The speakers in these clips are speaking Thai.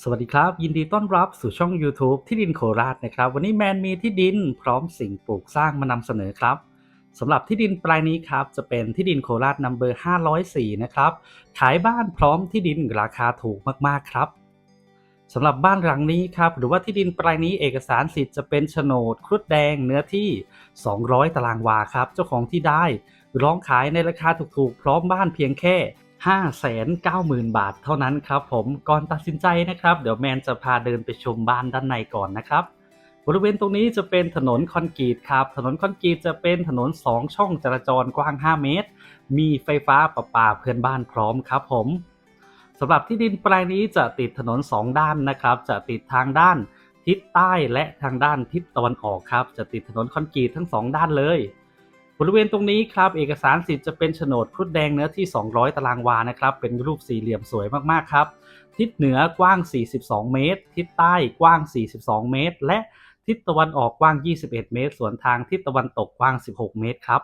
สวัสดีครับ ยินดีต้อนรับสู่ช่อง YouTube ที่ดินโคราชนะครับ วันนี้แมนมีที่ดินพร้อมสิ่งปลูกสร้างมานำเสนอครับสำหรับที่ดินปลายนี้ครับจะเป็นที่ดินโคราชนัมเบอร์ 504 นะครับขายบ้านพร้อมที่ดินราคาถูกมากๆครับสำหรับบ้านหลังนี้ครับหรือว่าที่ดินปลายนี้เอกสารสิทธิ์จะเป็นโฉนดครุฑแดงเนื้อที่ 200 ตารางวาครับ เจ้าของที่ได้ร้องขายในราคาถูกๆ พร้อมบ้านเพียงแค่ 590,000 บาทเท่านั้นครับผมก่อนตัดสินใจนะครับ เดี๋ยวแมนจะพาเดินไปชมบ้านด้านในก่อนนะครับ บริเวณตรงนี้จะเป็นถนนคอนกรีตครับ ถนนคอนกรีตจะเป็นถนน 2 ช่องจราจรกว้าง 5 เมตร มีไฟฟ้าประปาเพื่อนบ้านพร้อมครับผมสำหรับที่ดินแปลงนี้จะติดถนน 2 ด้านนะครับ จะติดทางด้านทิศใต้และทางด้านทิศตะวันออกครับ จะติดถนนคอนกรีตทั้ง 2 ด้านเลย บริเวณตรงนี้ครับเอกสารสิทธิ์จะเป็นโฉนดครุฑแดงเนื้อที่ 200 ตารางวานะครับ เป็นรูปสี่เหลี่ยมสวยมากๆครับ ทิศเหนือกว้าง 42 เมตร ทิศใต้กว้าง 42 เมตร และทิศตะวันออกกว้าง 21 เมตร ส่วนทางทิศตะวันตกกว้าง 16 เมตรครับ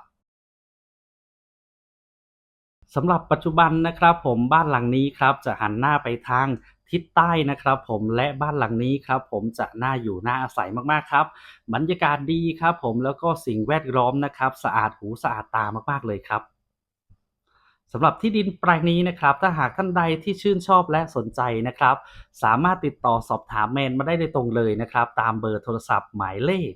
สำหรับปัจจุบันนะครับผมบ้านหลังนี้ครับจะหันหน้าไปทาง ทิศใต้นะครับผมและบ้านหลังนี้ครับผมจะน่าอยู่น่าอาศัยมากๆครับ บรรยากาศดีครับผมแล้วก็สิ่งแวดล้อมนะครับ สะอาดหูสะอาดตามากๆเลยครับสำหรับที่ดินแปลงนี้นะครับ ถ้าหากท่านใดที่ชื่นชอบและสนใจนะครับ สามารถติดต่อสอบถามแมนมาได้โดยตรงเลยนะครับ ตามเบอร์โทรศัพท์หมายเลข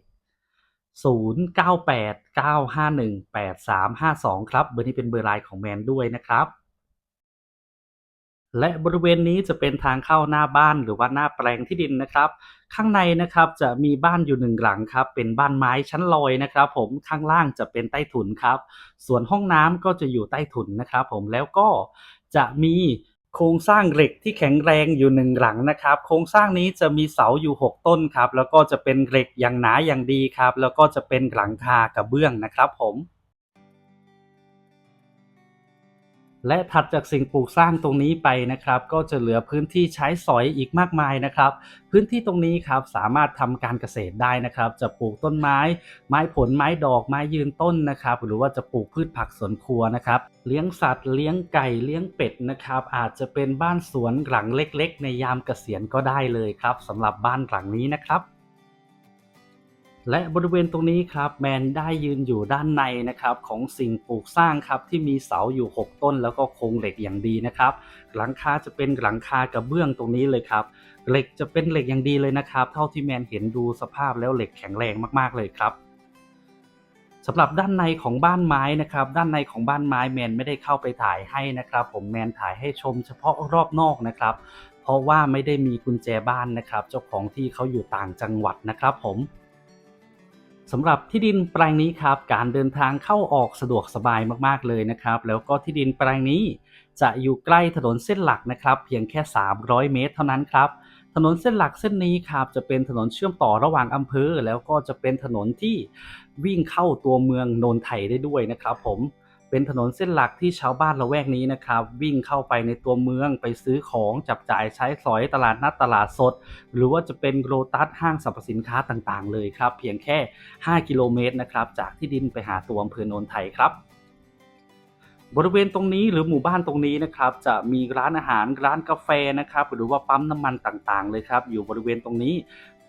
0989518352 ครับ เบอร์นี้เป็นเบอร์ไลน์ของแมนด้วยนะครับ และบริเวณนี้จะเป็นทางเข้าหน้าบ้านหรือว่าหน้าแปลงที่ดินนะครับ ข้างในนะครับจะมีบ้านอยู่หนึ่งหลังครับ เป็นบ้านไม้ชั้นลอยนะครับ ผมข้างล่างจะเป็นใต้ถุนครับ ส่วนห้องน้ำก็จะอยู่ใต้ถุนนะครับ ผมแล้วก็จะมีโครงสร้างเหล็กที่แข็งแรงอยู่หนึ่งหลังนะครับ โครงสร้างนี้จะมีเสาอยู่ 6 ต้นครับ แล้วก็จะเป็นเหล็กอย่างหนาอย่างดีครับ แล้วก็จะเป็นหลังคากระเบื้องนะครับ ผม และถัดจากสิ่งปลูกสร้างตรงนี้ไปนะครับ ก็จะเหลือพื้นที่ใช้สอยอีกมากมายนะครับ พื้นที่ตรงนี้ครับสามารถทำการเกษตรได้นะครับ จะปลูกต้นไม้ ไม้ผลไม้ดอกไม้ยืนต้นนะครับ หรือว่าจะปลูกพืชผักสวนครัวนะครับ เลี้ยงสัตว์เลี้ยงไก่เลี้ยงเป็ดนะครับ อาจจะเป็นบ้านสวนหลังเล็ก ๆ ในยามเกษียณก็ได้เลยครับสำหรับบ้านหลังนี้นะครับ และบริเวณตรงนี้ครับแมนได้ยืนอยู่ด้านในนะครับของสิ่งปลูกสร้างครับที่มีเสาอยู่ 6 ต้นแล้วก็โครงเหล็กอย่างดีนะครับหลังคาจะเป็นหลังคากระเบื้องตรงนี้เลยครับเหล็กจะเป็นเหล็กอย่างดีเลยนะครับ เท่าที่แมนเห็นดูสภาพแล้วเหล็กแข็งแรงมากๆเลยครับสำหรับด้านในของบ้านไม้นะครับ ด้านในของบ้านไม้แมนไม่ได้เข้าไปถ่ายให้นะครับ ผมแมนถ่ายให้ชมเฉพาะรอบนอกนะครับ เพราะว่าไม่ได้มีกุญแจบ้านนะครับ เจ้าของที่เขาอยู่ต่างจังหวัดนะครับผม สำหรับที่ดินแปลงนี้ครับการเดินทางเข้าออกสะดวกสบายมากๆเลยนะครับ แล้วก็ที่ดินแปลงนี้จะอยู่ใกล้ถนนเส้นหลักนะครับ เพียงแค่ 300 เมตร เท่านั้นครับ ถนนเส้นหลักเส้นนี้ครับจะเป็นถนนเชื่อมต่อระหว่างอำเภอ แล้วก็จะเป็นถนนที่วิ่งเข้าตัวเมืองนนทไทยได้ด้วยนะครับ ผม เป็นถนนเส้นหลักที่ชาวบ้านละแวกนี้นะครับ วิ่งเข้าไปในตัวเมืองไปซื้อของจับจ่ายใช้สอยตลาดนัดตลาดสด หรือว่าจะเป็นโรตัสห้างสรรพสินค้าต่างๆ เลยครับ เพียงแค่ 5 กิโลเมตรนะครับ จากที่ดินไปหาตัวอำเภอโนนไทยครับบริเวณตรงนี้หรือหมู่บ้านตรงนี้นะครับจะมีร้านอาหารร้านกาแฟนะครับหรือว่าปั๊มน้ำมันต่างๆ เลยครับ อยู่บริเวณตรงนี้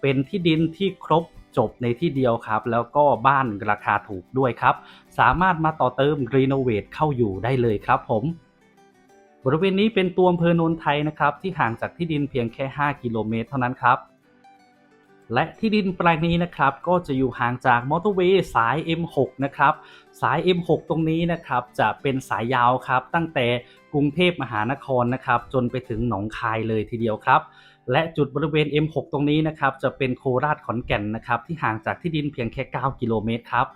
เป็นที่ดินที่ครบ จบในที่เดียวครับ แล้วก็บ้านราคาถูกด้วยครับ สามารถมาต่อเติมรีโนเวทเข้าอยู่ได้เลยครับผมบริเวณนี้เป็นตัวอำเภอโนนไทยนะครับ ที่ห่างจากที่ดินเพียงแค่ 5 กิโลเมตรเท่านั้นครับ และที่ดินแปลงนี้นะครับก็จะอยู่ห่างจากมอเตอร์เวย์สาย M6 นะครับสาย M6 ตรงนี้นะครับจะเป็นสายยาวครับตั้งแต่กรุงเทพมหานครนะครับจนไปถึงหนองคายเลยทีเดียวครับ และจุดบริเวณ M6 ตรงนี้นะครับจะเป็นโคราชขอนแก่นนะครับที่ห่างจากที่ดินเพียงแค่ 9 กิโลเมตรครับ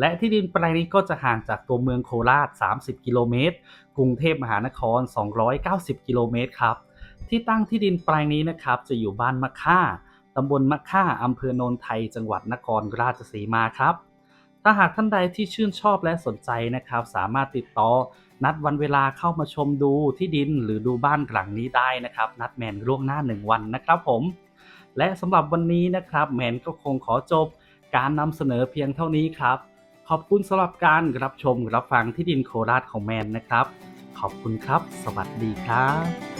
และที่ดินแปลงนี้ก็จะห่างจากตัวเมืองโคราช 30 กิโลเมตร กรุงเทพมหานคร 290 กิโลเมตรครับ ที่ตั้งที่ดินแปลงนี้นะครับจะอยู่บ้านมะค่า ตำบลมะค่าอำเภอโนนไทย จังหวัดนครราชสีมาครับ ถ้าหากท่านใดที่ชื่นชอบและสนใจนะครับ สามารถติดต่อ นัดวันเวลาเข้ามาชมดูที่ดินหรือดูบ้านหลังนี้ได้นะครับ นัดแมนล่วงหน้า 1 วันนะครับผม และสำหรับวันนี้นะครับ แมนก็คงขอจบ การนำเสนอเพียงเท่านี้ครับ ขอบคุณสำหรับการรับชมรับฟังที่ดินโคราชของแมนนะครับ ขอบคุณครับ สวัสดีครับ